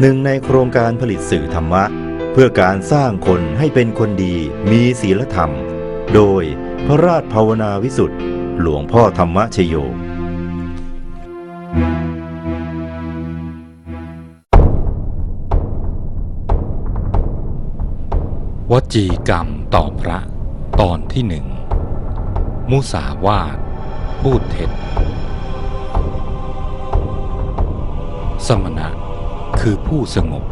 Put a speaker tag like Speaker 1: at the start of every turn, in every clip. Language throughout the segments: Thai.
Speaker 1: หนึ่งในโครงการผลิตสื่อธรรมะ เพื่อการสร้างคนให้เป็นคนดีมีศีลธรรม โดยพระราชภาวนาวิสุทธ์หลวงพ่อธรรมชโย
Speaker 2: วจีกรรมต่อพระ ตอนที่หนึ่ง มุสาวาทพูดเท็จ สมณะ คือผู้สงบ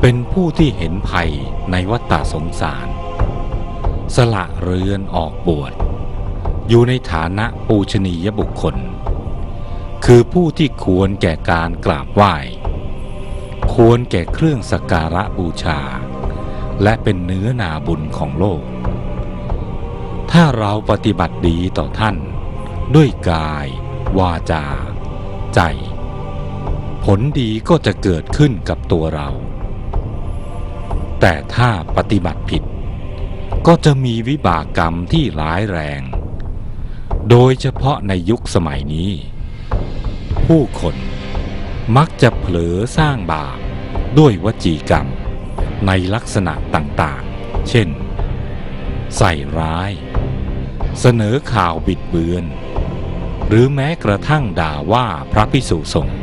Speaker 2: เป็นผู้ที่เห็นภัยในวัฏสงสาร สละเรือนออกบวช อยู่ในฐานะปูชนียบุคคล คือผู้ที่ควรแก่การกราบไหว้ ควรแก่เครื่องสักการะบูชา และเป็นเนื้อนาบุญของโลก ถ้าเราปฏิบัติดีต่อท่าน ด้วยกาย วาจา ใจ ผลดีก็จะเกิดขึ้นกับตัวเรา แต่ถ้าปฏิบัติผิด ก็จะมีวิบากกรรมที่ร้ายแรง โดยเฉพาะในยุคสมัยนี้ ผู้คนมักจะเผลอสร้างบาปด้วยวจีกรรมในลักษณะต่างๆ เช่น ใส่ร้าย เสนอข่าวบิดเบือน หรือแม้กระทั่งด่าว่าพระพิสุสงฆ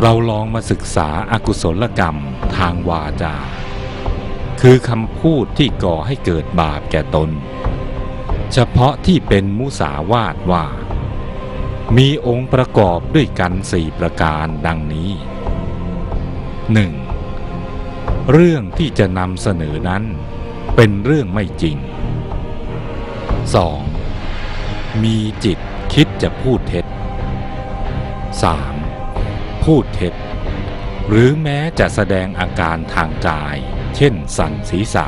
Speaker 2: เราลองมาศึกษาอากุศลกรรมทางวาจา คือคำพูดที่ก่อให้เกิดบาปแก่ตน เฉพาะที่เป็นมุสาวาทว่า มีองค์ประกอบด้วยกันสี่ประการดังนี้ 1. เรื่องที่จะนำเสนอนั้นเป็นเรื่องไม่จริง 2. มีจิตคิดจะพูดเท็จ 3. พูดเท็จ หรือแม้จะแสดงอาการทางกาย เช่นสั่นศีรษะ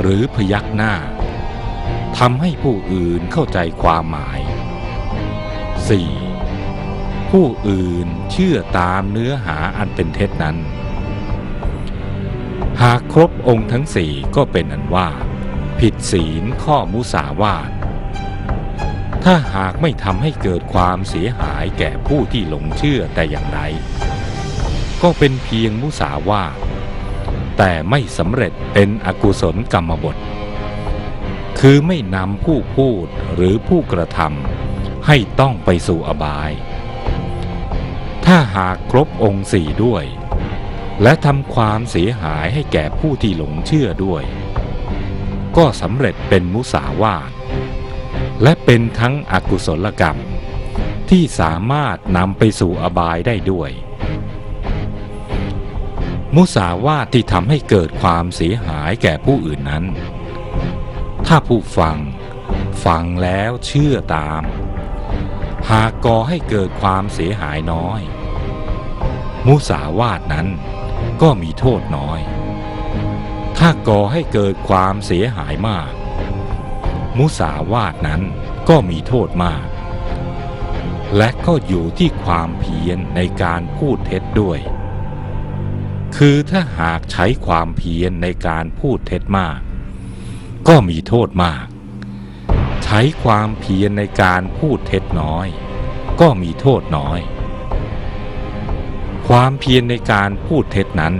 Speaker 2: หรือพยักหน้าทำให้ผู้อื่นเข้าใจความหมาย 4. ผู้อื่นเชื่อตามเนื้อหาอันเป็นเท็จนั้น หากครบองค์ทั้งสี่ก็เป็นอันว่า ผิดศีลข้อมุสาวาท ถ้าหากไม่ทำให้เกิดความเสียหายแก่ผู้ที่หลงเชื่อแต่อย่างใดก็เป็นเพียงมุสาวาทแต่ไม่สำเร็จเป็นอกุศลกรรมบท คือไม่นำผู้พูดหรือผู้กระทำให้ต้องไปสู่อบาย ถ้าหากครบองค์สี่ด้วย และทำความเสียหายให้แก่ผู้ที่หลงเชื่อด้วย ก็สำเร็จเป็นมุสาวาท และเป็นทั้งอกุศลกรรม ที่สามารถนำไปสู่อบายได้ด้วย มุสาวาทที่ทำให้เกิดความเสียหายแก่ผู้อื่นนั้น ถ้าผู้ฟังฟังแล้วเชื่อตาม หากก่อให้เกิดความเสียหายน้อย มุสาวาทนั้นก็มีโทษน้อย ถ้าก่อให้เกิดความเสียหายมาก มุสาวาทนั้นก็มีโทษมาก และก็อยู่ที่ความเพียรในการพูดเท็จด้วย คือถ้าหากใช้ความเพียรในการพูดเท็จมาก ก็มีโทษมาก ใช้ความเพียรในการพูดเท็จน้อย ก็มีโทษน้อย ความเพียรในการพูดเท็จนั้น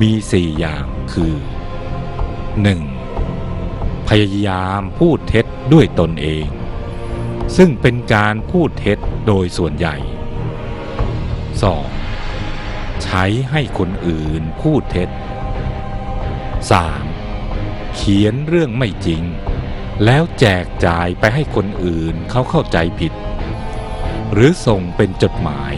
Speaker 2: มีสี่อย่างคือ 1. พยายามพูดเท็จด้วยตนเอง ซึ่งเป็นการพูดเท็จโดยส่วนใหญ่ 2. ใช้ให้คนอื่นพูดเท็จ 3. เขียนเรื่องไม่จริง แล้วแจกจ่ายไปให้คนอื่นเขาเข้าใจผิด หรือส่งเป็นจดหมาย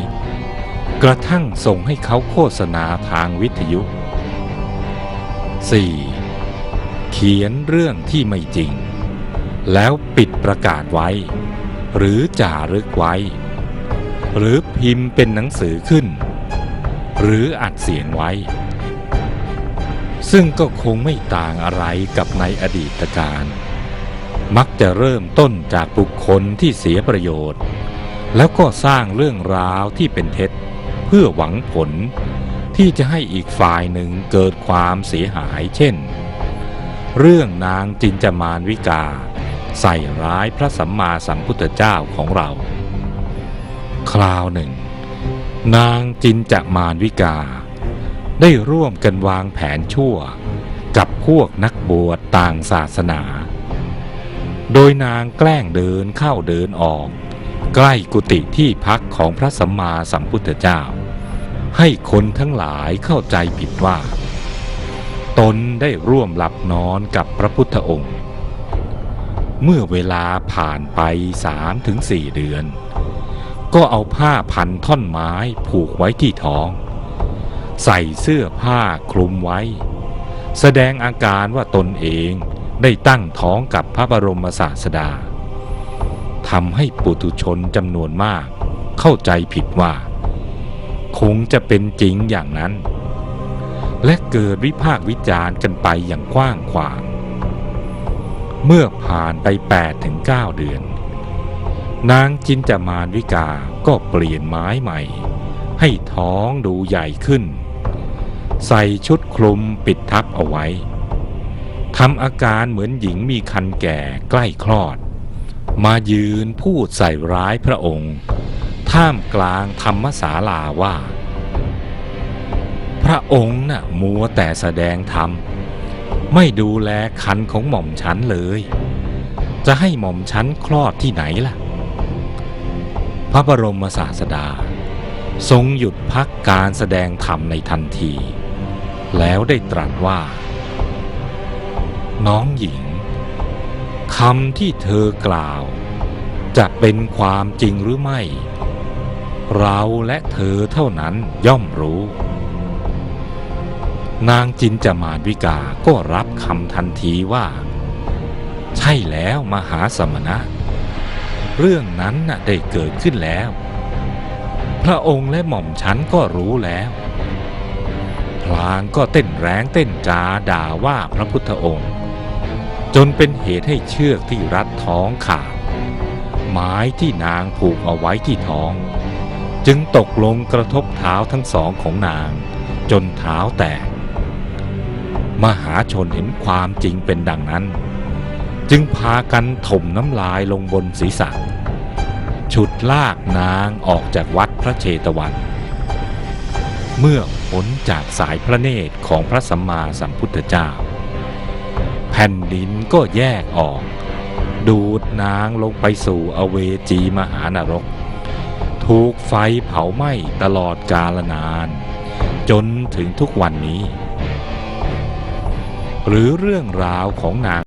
Speaker 2: กระทั่งส่งให้เขาโฆษณาทางวิทยุ 4. เขียนเรื่องที่ไม่จริง แล้วปิดประกาศไว้ หรือจ่ารึกไว้ หรือพิมพ์เป็นหนังสือขึ้น หรืออัดเสียงไว้ ซึ่งก็คงไม่ต่างอะไรกับในอดีตการ มักจะเริ่มต้นจากบุคคลที่เสียประโยชน์ แล้วก็สร้างเรื่องราวที่เป็นเท็จเพื่อหวังผลที่จะให้อีกฝ่ายหนึ่งเกิดความเสียหายเช่น เรื่องนางจินจามานวิกา ใส่ร้ายพระสัมมาสัมพุทธเจ้าของเรา คราวหนึ่ง นางจินจมารวิกา ได้ร่วมกันวางแผนชั่ว กับพวกนักบวชต่างศาสนา โดยนางแกล้งเดินเข้าเดินออก ใกล้กุฏิที่พักของพระสัมมาสัมพุทธเจ้า ให้คนทั้งหลายเข้าใจผิดว่า ตนได้ร่วมหลับนอนกับพระพุทธองค์ เมื่อเวลาผ่านไปสามถึงสี่เดือน ก็เอาผ้าพันท่อนไม้ผูกไว้ที่ท้อง ใส่เสื้อผ้าคลุมไว้ แสดงอาการว่าตนเองได้ตั้งท้องกับพระบรมศาสดาทำให้ปุถุชนจำนวนมาก เข้าใจผิดว่า คงจะเป็นจริงอย่างนั้น และเกิดวิพากษ์วิจารณ์กันไปอย่างกว้างขวาง เมื่อผ่านไป8ถึง9เดือน นางจินจามานวิกาก็เปลี่ยนไม้ใหม่ ให้ท้องดูใหญ่ขึ้น ใส่ชุดคลุมปิดทับเอาไว้ทำอาการเหมือนหญิงมีคันแก่ใกล้คลอด มายืนพูดใส่ร้ายพระองค์ ท่ามกลางธรรมศาลาว่า พระองค์น่ะมัวแต่แสดงธรรม ไม่ดูแลคันของหม่อมฉันเลย จะให้หม่อมฉันคลอดที่ไหนล่ะ พระบรมศาสดา ทรงหยุดพักการแสดงธรรมในทันที แล้วได้ตรัสว่า น้องหญิงคำที่เธอกล่าว จะเป็นความจริงหรือไม่ เราและเธอเท่านั้นย่อมรู้ นางจินจมานวิกาก็รับคำทันทีว่า ใช่แล้วมหาสมณะ เรื่องนั้นน่ะได้เกิดขึ้นแล้ว พระองค์และหม่อมฉันก็รู้แล้ว พลางก็เต้นแรงเต้นจาด่าว่าพระพุทธองค์ จนเป็นเหตุให้เชือกที่รัดท้องขาดไม้ที่นางผูกเอาไว้ที่ท้อง จึงตกลงกระทบเท้าทั้งสองของนางจนเท้าแตก มหาชนเห็นความจริงเป็นดังนั้น จึงพากันถมน้ำลายลงบนศีรษะ ฉุดลากนางออกจากวัดพระเชตวัน เมื่อพ้นจากสายพระเนตรของพระสัมมาสัมพุทธเจ้า แผ่นดินก็แยกออก ดูดนางลงไปสู่อเวจีมหานรก ถูกไฟเผาไหม้ตลอดกาลนาน จนถึงทุกวันนี้ หรือเรื่องราวของนาง